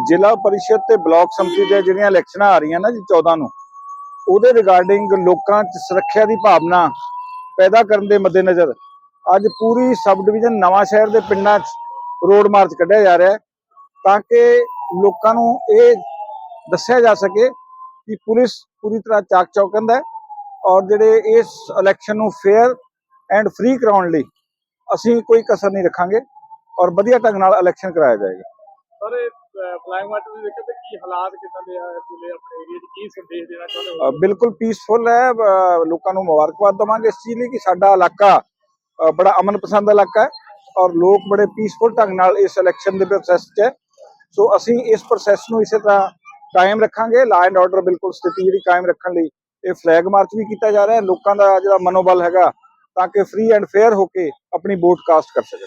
ਜ਼ਿਲ੍ਹਾ ਪਰਿਸ਼ਦ ਤੇ ਬਲਾਕ ਸੰਮਤੀ ਦੇ ਜਿਹੜੀਆਂ ਇਲੈਕਸ਼ਨਾਂ ਆ ਰਹੀਆਂ ਨਾ ਜੀ 14 ਨੂੰ ਉਹਦੇ ਰਿਗਾਰਡਿੰਗ ਲੋਕਾਂ 'ਚ ਸੁਰੱਖਿਆ ਦੀ ਭਾਵਨਾ ਪੈਦਾ ਕਰਨ ਦੇ ਮੱਦੇਨਜ਼ਰ ਅੱਜ ਪੂਰੀ ਸਬ ਡਿਵੀਜ਼ਨ ਨਵਾਂ ਸ਼ਹਿਰ ਦੇ ਪਿੰਡਾਂ 'ਚ ਰੋਡ ਮਾਰਚ ਕੱਢਿਆ ਜਾ ਰਿਹਾ ਹੈ ਤਾਂ ਕਿ ਲੋਕਾਂ ਨੂੰ ਇਹ ਦੱਸਿਆ ਜਾ ਸਕੇ ਕਿ ਪੁਲਿਸ ਪੂਰੀ ਤਰ੍ਹਾਂ ਚਾਕ ਚੌਕੰਦ ਹੈ ਔਰ ਜਿਹੜੇ ਇਸ ਇਲੈਕਸ਼ਨ ਨੂੰ ਫੇਅਰ ਐਂਡ ਫ੍ਰੀ ਕਰਾਉਣ ਲਈ ਅਸੀਂ ਕੋਈ ਕਸਰ ਨਹੀਂ ਰੱਖਾਂਗੇ ਔਰ ਵਧੀਆ ਢੰਗ ਨਾਲ ਇਲੈਕਸ਼ਨ ਕਰਾਇਆ ਜਾਏਗਾ। ਸਰ, ਇਹ ਫਲਾਈਂਗ ਮਾਰਚ ਦੇ ਦੇਖੋ ਤੇ ਕੀ ਹਾਲਾਤ ਕਿਦਾਂ ਦੇ ਆ ਇਸ ਵੇਲੇ ਆਪਣੇ ਏਰੀਆ 'ਚ, ਕੀ ਸੰਦੇਸ਼ ਦੇਣਾ ਚਾਹੁੰਦੇ ਹੋ? ਬਿਲਕੁਲ ਪੀਸਫੁਲ ਹੈ ਲੋਕਾਂ ਨੂੰ ਮੁਬਾਰਕਬਾਦ ਦਵਾਂਗੇ। ਇਸ ਚੀਜ਼ ਲਈ ਕਿ ਸਾਡਾ ਇਲਾਕਾ ਬੜਾ ਅਮਨ ਪਸੰਦ ਇਲਾਕਾ ਹੈ ਔਰ ਲੋਕ ਬੜੇ ਪੀਸਫੁਲ ਢੰਗ ਨਾਲ ਇਸ ਇਲੈਕਸ਼ਨ ਦੇ ਪ੍ਰੋਸੈਸ 'ਚ ਹੈ। ਸੋ ਅਸੀਂ ਇਸ ਪ੍ਰੋਸੈਸ ਨੂੰ ਇਸੇ ਤਰ੍ਹਾਂ ਕਾਇਮ ਰੱਖਾਂਗੇ। ਲਾ ਐਂਡ ਆਰਡਰ ਬਿਲਕੁਲ ਸਥਿਤੀ ਜਿਹੜੀ ਕਾਇਮ ਰੱਖਣ ਲਈ ਇਹ ਫਲੈਗ ਮਾਰਚ ਵੀ ਕੀਤਾ ਜਾ ਰਿਹਾ ਹੈ। ਲੋਕਾਂ ਦਾ ਜਿਹੜਾ ਮਨੋਬਲ ਹੈਗਾ, ਤਾਂ ਕਿ ਫ੍ਰੀ ਐਂਡ ਫੇਅਰ ਹੋ ਕੇ ਆਪਣੀ ਵੋਟ ਕਾਸਟ ਕਰ ਸਕਣ।